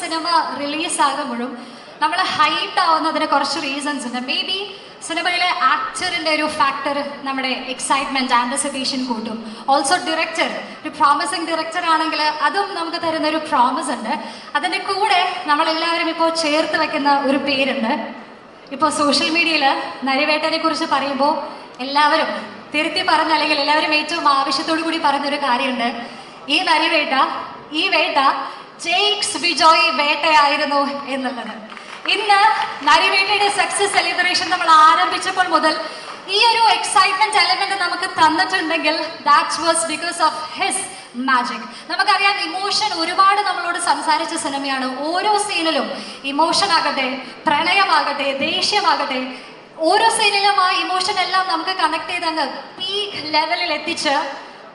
Cinema release ആകുമ്പോഴും നമ്മൾ height ആവുന്നതിന് കുറച്ച് റീസൺസ് ഉണ്ട്. മേ ബി സിനിമയിലെ ആക്ടറിന്റെ ഒരു ഫാക്ടർ നമ്മുടെ എക്സൈറ്റ്മെന്റ് ആന്റിസിപ്പേഷൻ കൂട്ടും. ഓൾസോ ഡിറക്ടർ ഒരു പ്രോമിസിങ് ഡയറക്ടർ ആണെങ്കിൽ അതും നമുക്ക് തരുന്ന ഒരു പ്രോമിസ് ഉണ്ട്. അതിന്റെ കൂടെ നമ്മളെല്ലാവരും ഇപ്പോൾ ചേർത്ത് വെക്കുന്ന ഒരു പേരുണ്ട്. ഇപ്പോൾ സോഷ്യൽ മീഡിയയിൽ നരിവേട്ടനെ കുറിച്ച് പറയുമ്പോൾ എല്ലാവരും തിരുത്തി പറഞ്ഞ അല്ലെങ്കിൽ എല്ലാവരും ഏറ്റവും ആവശ്യത്തോടു കൂടി പറഞ്ഞൊരു കാര്യമുണ്ട്. ഈ നരിവേട്ട ഈ വേട്ട ജെയ്ക്സ് ബിജോയ് വേട്ടയായിരുന്നു എന്നുള്ളത്. ഇന്ന് നരിവേട്ടയുടെ സക്സസ് സെലിബ്രേഷൻ നമ്മൾ ആരംഭിച്ചപ്പോൾ മുതൽ ഈ ഒരു എക്സൈറ്റ്മെന്റ് എലമെന്റ് നമുക്ക് തന്നിട്ടുണ്ടെങ്കിൽ that was because of his magic നമുക്കറിയാം ഇമോഷൻ ഒരുപാട് നമ്മളോട് സംസാരിച്ച സിനിമയാണ്. ഓരോ സീനിലും ഇമോഷൻ ആകട്ടെ പ്രണയമാകട്ടെ ദേഷ്യമാകട്ടെ ഓരോ സീനിലും ആ ഇമോഷൻ എല്ലാം നമുക്ക് കണക്ട് ചെയ്ത് അങ്ങ് പീക്ക് ലെവലിൽ എത്തിച്ച്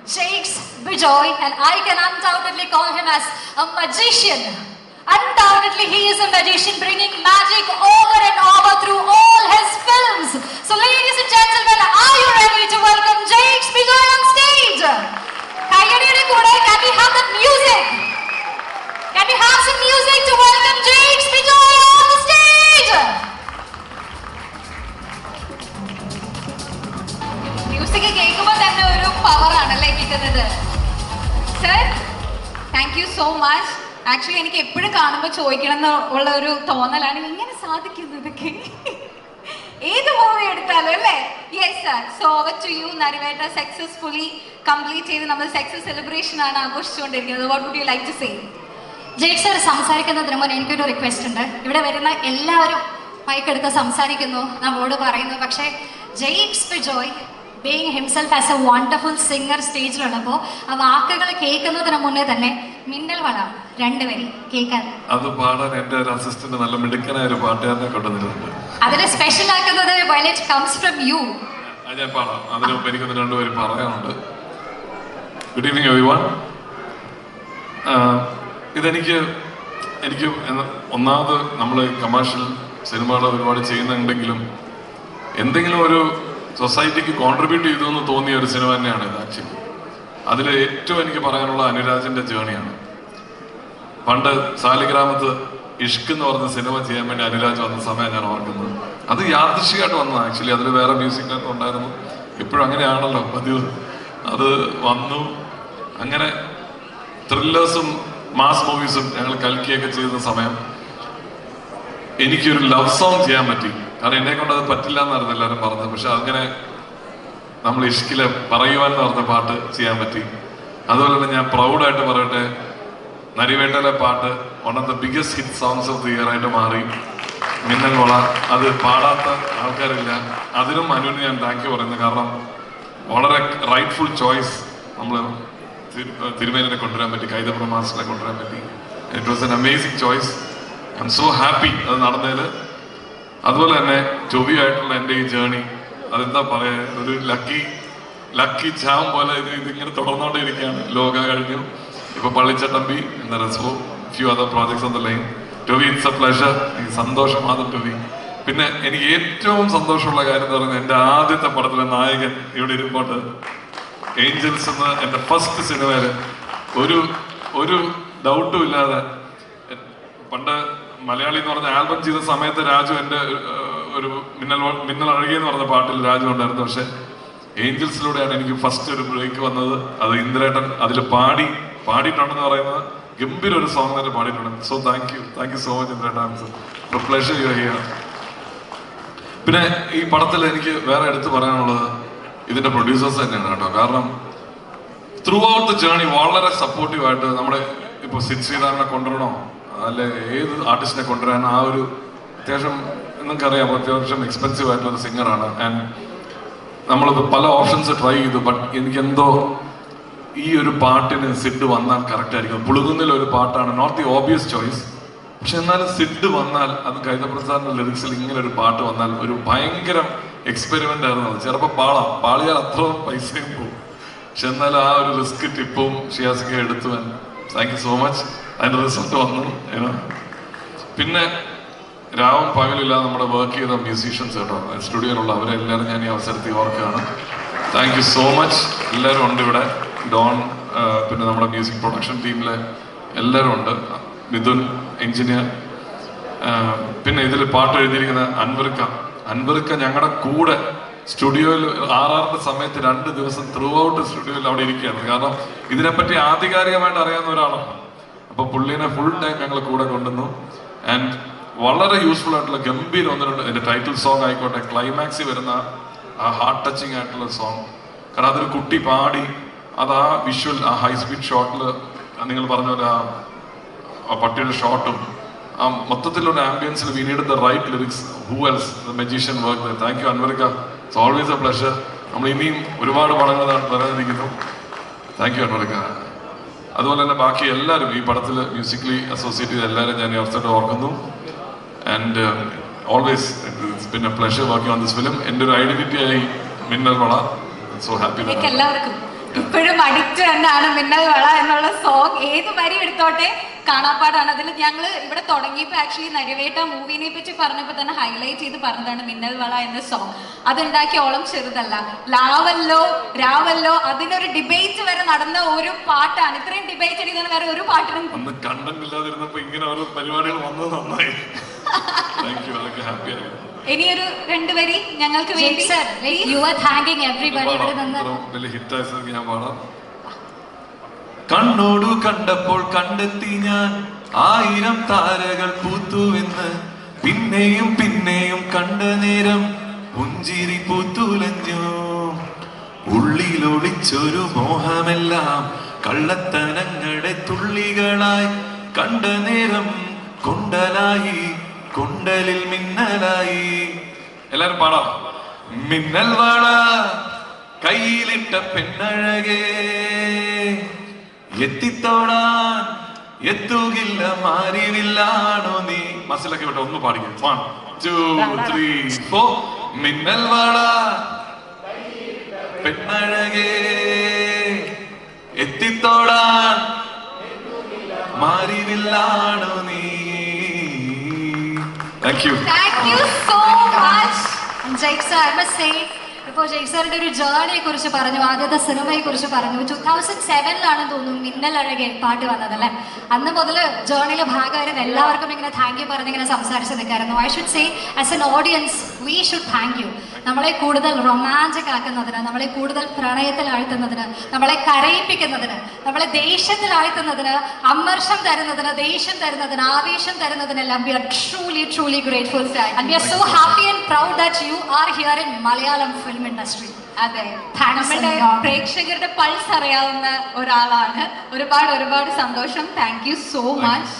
Jakes Bijoy and I can undoubtedly call him as a magician. Undoubtedly he is a magician bringing magic over and over through all his films. So ladies and gentlemen, are you ready to welcome Jakes Bijoy on stage? Can we have that music? Can we have some ആണല്ലേ sir thank you so much actually എനിക്ക് എപ്പോഴും കാണുമ്പോൾ ചോദിക്കണം എന്ന് ഉള്ള ഒരു തോന്നലാണ്. ഇങ്ങനെ സാധിക്കുന്നത് ഇതൊക്കെ? ഏത് മൂവി എടുത്താലും അല്ലേ? Yes sir so over to you Narivetta successfully complete ചെയ്ത് നമ്മൾ സക്സസ് സെലിബ്രേഷൻ ആണ് ആഘോഷിച്ചുകൊണ്ടിരിക്കുന്നത്. What would you like to say Jay sir സംസാരിക്കുന്നതിന് മുന്നേ എനിക്കൊരു റിക്വസ്റ്റ് ഉണ്ട്. ഇവിടെ വരുന്ന എല്ലാവരും മൈക്കെടുത്ത് സംസാരിക്കുന്നു. നമ്മോട് പറയുന്നു. പക്ഷേ Jakes Bejoy being himself as a wonderful singer സ്റ്റേജിലുള്ളപ്പോൾ ആ വാക്കുകൾ കേൾക്കുന്നതിന് മുന്നേ തന്നെ മിന്നൽ വള രണ്ടുപേരും കേൾക്കാൻ. അത് പാടാൻ എന്റെ ഒരു അസിസ്റ്റന്റ് നല്ല മിടുക്കനായ ഒരു പാട്ടുകാരനെ കൊണ്ടുവന്നിട്ടുണ്ട് അതിനെ സ്പെഷ്യൽ ആക്കുന്നത് when it comes from you ഞാൻ പാടാം. അതിന് മുമ്പ് എനിക്കൊന്ന് രണ്ടുപേരും പറയാനുണ്ട്. ഗുഡ് ഈവനിങ് എവരി വൺ ഇതെനിക്ക് എനിക്ക് ഒന്നാമത് നമ്മൾ കമേഴ്ഷ്യൽ സിനിമകൾ ഒരുപാട് ചെയ്യുന്നുണ്ടെങ്കിലും എന്തെങ്കിലും ഒരു സൊസൈറ്റിക്ക് കോൺട്രിബ്യൂട്ട് ചെയ്തു എന്ന് തോന്നിയ ഒരു സിനിമ തന്നെയാണ് ഇത് ആക്ച്വലി. അതിൽ ഏറ്റവും എനിക്ക് പറയാനുള്ള അനുരാജിന്റെ ജേണിയാണ്. പണ്ട് സാലിഗ്രാമത്ത് ഇഷ്ക് എന്ന് പറഞ്ഞ സിനിമ ചെയ്യാൻ വേണ്ടി അനുരാജ് വന്ന സമയം ഞാൻ ഓർക്കുന്നത്. അത് യാദൃശികമായിട്ട് വന്നത് ആക്ച്വലി. അതിൽ വേറെ മ്യൂസിക് ഉണ്ടായിരുന്നു. ഇപ്പോഴും അങ്ങനെയാണല്ലോ പതിവ്. അത് വന്നു. അങ്ങനെ ത്രില്ലേഴ്സും മാസ് മൂവീസും ഞങ്ങൾ കൽക്കിയൊക്കെ ചെയ്യുന്ന സമയം എനിക്കൊരു ലവ് സോങ് ചെയ്യാൻ പറ്റി. കാരണം എന്നെ കൊണ്ട് അത് പറ്റില്ല എന്നായിരുന്നു എല്ലാവരും പറഞ്ഞത്. പക്ഷെ അങ്ങനെ നമ്മൾ ഇഷ്കിൽ പറയുവാൻ എന്ന് പറഞ്ഞ പാട്ട് ചെയ്യാൻ പറ്റി. അതുപോലെ തന്നെ ഞാൻ പ്രൗഡായിട്ട് പറയട്ടെ നരിവേട്ടയിലെ പാട്ട് one of the biggest hit songs of the year ആയിട്ട് മാറി. മിന്നൽ വള അത് പാടാത്ത ആൾക്കാരില്ല. അതിനും അനുവിന് ഞാൻ താങ്ക് യു പറയുന്നു. കാരണം വളരെ റൈറ്റ്ഫുൾ ചോയ്സ് നമ്മൾ തിരുമേലിനെ കൊണ്ടുവരാൻ പറ്റി കൈതപ്രമാസിനെ കൊണ്ടുവരാൻ പറ്റി. It was an amazing choice I'm so happy അത് നടന്നതിൽ അതുപോലെ തന്നെ ചൊവ്വയായിട്ടുള്ള എന്റെ ഈ ജേണി അതെന്താ പറയാ ഒരു ലക്കി ലക്കി ചാം പോലെ ഇത് ഇതിങ്ങനെ തുടർന്നുകൊണ്ടിരിക്കുകയാണ് ലോക കഴിഞ്ഞു. ഇപ്പൊ പള്ളിച്ചട്ടമ്പി എന്ന റെസോ few other projects on the line Tovi it's a pleasure എനിക്ക് സന്തോഷമാണ് ടൊവി. പിന്നെ എനിക്ക് ഏറ്റവും സന്തോഷമുള്ള കാര്യം എന്ന് പറയുന്നത് എന്റെ ആദ്യത്തെ പടത്തിലെ നായകൻ ഇവിടെ ഇരുമ്പോട്ട് ഏഞ്ചൽസ് എന്ന എന്റെ ഫസ്റ്റ് സിനിമയിൽ ഒരു ഒരു ഡൗട്ടും ഇല്ലാതെ പണ്ട് മലയാളി എന്ന് പറഞ്ഞ ആൽബം ചെയ്ത സമയത്ത് രാജു എന്റെ ഒരു മിന്നൽ മിന്നൽ അഴകി എന്ന് പറഞ്ഞ പാട്ടിൽ രാജു ഉണ്ടായിരുന്നു. പക്ഷെ ഏഞ്ചൽസിലൂടെയാണ് എനിക്ക് ഫസ്റ്റ് ഒരു ബ്രേക്ക് വന്നത്. അത് ഇന്ദ്രേട്ടൻ അതിൽ പാടി പാടിയിട്ടുണ്ടെന്ന് പറയുന്നത് ഗംഭീര ഒരു സോങ് തന്നെ പാടിയിട്ടുണ്ട്. So thank you thank you so much ഇന്ദ്രേട്ടൻ pleasure here പിന്നെ ഈ പടത്തിൽ എനിക്ക് വേറെ എടുത്തു പറയാനുള്ളത് ഇതിന്റെ പ്രൊഡ്യൂസേഴ്സ് തന്നെയാണ് കേട്ടോ. കാരണം ത്രൂ ഔട്ട് ദ ജേണി വളരെ സപ്പോർട്ടീവ് ആയിട്ട് നമ്മുടെ ഇപ്പൊ സിദ് ശ്രീറാമിനെ കൊണ്ടുവരണോ? അല്ലെ ഏത് ആർട്ടിസ്റ്റിനെ കൊണ്ടുവരാൻ ആ ഒരു അത്യാവശ്യം നിങ്ങൾക്കറിയാം അത്യാവശ്യം എക്സ്പെൻസീവ് ആയിട്ടുള്ള സിംഗറാണ് ആൻഡ് നമ്മളിപ്പോൾ പല ഓപ്ഷൻസ് ട്രൈ ചെയ്തു ബട്ട് എനിക്കെന്തോ ഈ ഒരു പാട്ടിന് സിഡ് വന്നാൽ കറക്റ്റ് ആയിരിക്കും. പുളുകുന്നിൽ ഒരു പാട്ടാണ് നോട്ട് ദി ഓബിയസ് ചോയ്സ് പക്ഷെ എന്നാലും സിഡ് വന്നാൽ അത് കൈതപ്രസാദിന്റെ ലിറിക്സിൽ ഇങ്ങനെ ഒരു പാട്ട് വന്നാൽ ഒരു ഭയങ്കര എക്സ്പെരിമെന്റ് ആയിരുന്നു അത്. ചിലപ്പോൾ പാളാം പാളിയാൽ അത്ര പൈസയും പോകും പക്ഷെ എന്നാൽ ആ ഒരു റിസ്ക് ടിപ്പും ഷിയാസിക്ക എടുത്തു താങ്ക് യു സോ മച്ച് അതിന്റെ റിസൾട്ട് വന്നു പിന്നെ രാവും പകലില്ലാതെ നമ്മുടെ വർക്ക് ചെയ്ത മ്യൂസീഷ്യൻസ് കേട്ടോ സ്റ്റുഡിയോയിലുള്ള അവരെല്ലാവരും ഞാൻ ഈ അവസരത്തിൽ ഓർക്കുകയാണ്. താങ്ക് യു സോ മച്ച് എല്ലാവരും ഉണ്ട് ഇവിടെ. ഡോൺ പിന്നെ നമ്മുടെ മ്യൂസിക് പ്രൊഡക്ഷൻ ടീമിലെ എല്ലാവരും ഉണ്ട്. മിഥുൻ എഞ്ചിനീയർ പിന്നെ ഇതിൽ പാട്ട് എഴുതിയിരിക്കുന്ന അൻവർക്ക അൻവർക്ക ഞങ്ങളുടെ കൂടെ സ്റ്റുഡിയോയിൽ ആറാറിന്റെ സമയത്ത് രണ്ട് ദിവസം ത്രൂ ഔട്ട് സ്റ്റുഡിയോയിൽ അവിടെ ഇരിക്കുകയാണ്. കാരണം ഇതിനെപ്പറ്റി ആധികാരികമായിട്ട് അറിയാവുന്ന ഒരാളാണ്. അപ്പൊ പുള്ളീനെ ഫുൾ ടൈം ഞങ്ങൾ കൂടെ കൊണ്ടുവന്നു. ആൻഡ് വളരെ യൂസ്ഫുൾ ആയിട്ടുള്ള ഗംഭീരം ഒന്ന് എന്റെ ടൈറ്റിൽ സോങ് ആയിക്കോട്ടെ ക്ലൈമാക്സിൽ വരുന്ന ആ ഹാർട്ട് ടച്ചിങ് ആയിട്ടുള്ള സോങ് കാരണം അതൊരു കുട്ടി പാടി അത് ആ വിഷ്വൽ ആ ഹൈ സ്പീഡ് ഷോട്ടിൽ നിങ്ങൾ പറഞ്ഞ പോലെ ആ പട്ടിയുടെ ഷോട്ടും ആ മൊത്തത്തിലുള്ള ആംബിയൻസിൽ we need the right lyrics who else the magician work thank you അൻവർക്ക it's always a pleasure നമ്മൾ ഇനിയും ഒരുപാട് പടങ്ങൾ വരാനിരിക്കുന്നു താങ്ക് യു അൻവറിക്ക അതുപോലെ തന്നെ ബാക്കി എല്ലാവരും ഈ പടത്തിൽ മ്യൂസിക്കലി അസോസിയേറ്റ് ചെയ്ത എല്ലാവരും ഞാൻ അവസരത്തിൽ ഓർക്കുന്നു. ആൻഡ് ഓൾവേസ് പിന്നെ pleasure working on this film എന്റെ ഒരു ഐഡന്റിറ്റി ആയി മിന്നൽ വള സോ ഹാപ്പി എല്ലാവർക്കും ഇപ്പോഴും അഡിക്റ്റ് തന്നെയാണ് മിന്നൽ വള എന്നുള്ള സോങ് ഏത് വരി എടുത്തോട്ടെ? കാണാപ്പാടാണ്. അതിൽ ഞങ്ങൾ ഇവിടെ തുടങ്ങിയപ്പോൾ ആക്ച്വലി നരിവേട്ട മൂവിനെ പറ്റി പറഞ്ഞപ്പോൾ തന്നെ ഹൈലൈറ്റ് ചെയ്ത് പറഞ്ഞതാണ് മിന്നൽ വള എന്ന സോങ് അതുണ്ടാക്കിയോളം ചെറുതല്ല. ലാവല്ലോ രാവല്ലോ അതിനൊരു ഡിബേറ്റ് വരെ നടന്ന ഒരു പാട്ടാണ്. ഇത്രയും ഡിബേറ്റ് അടിക്കുന്ന വേറെ ഒരു പാട്ടിനും ഇല്ലാതിരുന്നപ്പോ ഇങ്ങനെ പരിപാടികൾ വന്നത് നന്നായി. ഇനിയൊരു രണ്ടുപേരി ഞങ്ങൾക്ക് വേണ്ടി. Sir you are thanking everybody ഇവിടെ നിന്ന്. ഇത്ര വലിയ ഹിറ്റായ സ്ഥിതിക്ക് ഞാൻ പാടാം. കണ്ണോടു കണ്ടപ്പോൾ കണ്ടെത്തി ഞാൻ. ആയിരം താരകൾ പൂത്തുവെന്ന്. പിന്നെയും പിന്നെയും കണ്ട നേരം പുഞ്ചിരി പൂത്തുലഞ്ഞു. ഉള്ളിലൊളിച്ചൊരു മോഹമെല്ലാം കള്ളത്തനങ്ങളുടെ തുള്ളികളായി കണ്ട നേരം കൊണ്ടലായി. കൊണ്ടലിൽ മിന്നലായി. എല്ലാരും പാടാം. മിന്നൽ വള കയ്യിലിട്ട പെണ്ണഴകേ. എത്തിത്തോടാൻ എത്തുകില്ല മാറിവില്ലാണോ നീ? മനസ്സിലൊക്കെ വിട്ട ഒന്ന് പാടിക്കും. വൺ ടു ത്രീ ഫോർ മിന്നൽ വള പെണ്ണഴകേ. എത്തിത്തോടാൻ മാറിവില്ലാണോ നീ? Thank you. Thank you so much. And Jake sir, I must say, ഇപ്പോൾ ജയ്ക് സാറിന്റെ ഒരു ജേർണിയെ കുറിച്ച് പറഞ്ഞു ആദ്യത്തെ സിനിമയെ കുറിച്ച് പറഞ്ഞു ടൂ തൗസൻഡ് സെവനിലാണെന്ന് തോന്നുന്നു മിന്നൽ അഴകൻ പാട്ട് വന്നതല്ലേ? അന്ന് മുതൽ ജേർണിയിലെ ഭാഗമായിരുന്നു. എല്ലാവർക്കും ഇങ്ങനെ താങ്ക് യു പറഞ്ഞ് ഇങ്ങനെ സംസാരിച്ച് നിൽക്കായിരുന്നു. I should say as an audience we should thank you നമ്മളെ കൂടുതൽ റൊമാന്റിക് ആക്കുന്നതിന് നമ്മളെ കൂടുതൽ പ്രണയത്തിൽ ആഴ്ത്തുന്നതിന് നമ്മളെ കരയിപ്പിക്കുന്നതിന് നമ്മളെ ദേഷ്യത്തിൽ ആഴ്ത്തുന്നതിന് അമർഷം തരുന്നതിന് ദേഷ്യം തരുന്നതിന് ആവേശം തരുന്നതിനെല്ലാം we are truly truly grateful and we are so happy and proud that you are here in Malayalam film industry അതെ നമ്മുടെ. പ്രേക്ഷകരുടെ പൾസ് അറിയാവുന്ന ഒരാളാണ്. ഒരുപാട് ഒരുപാട് സന്തോഷം. Thank you so much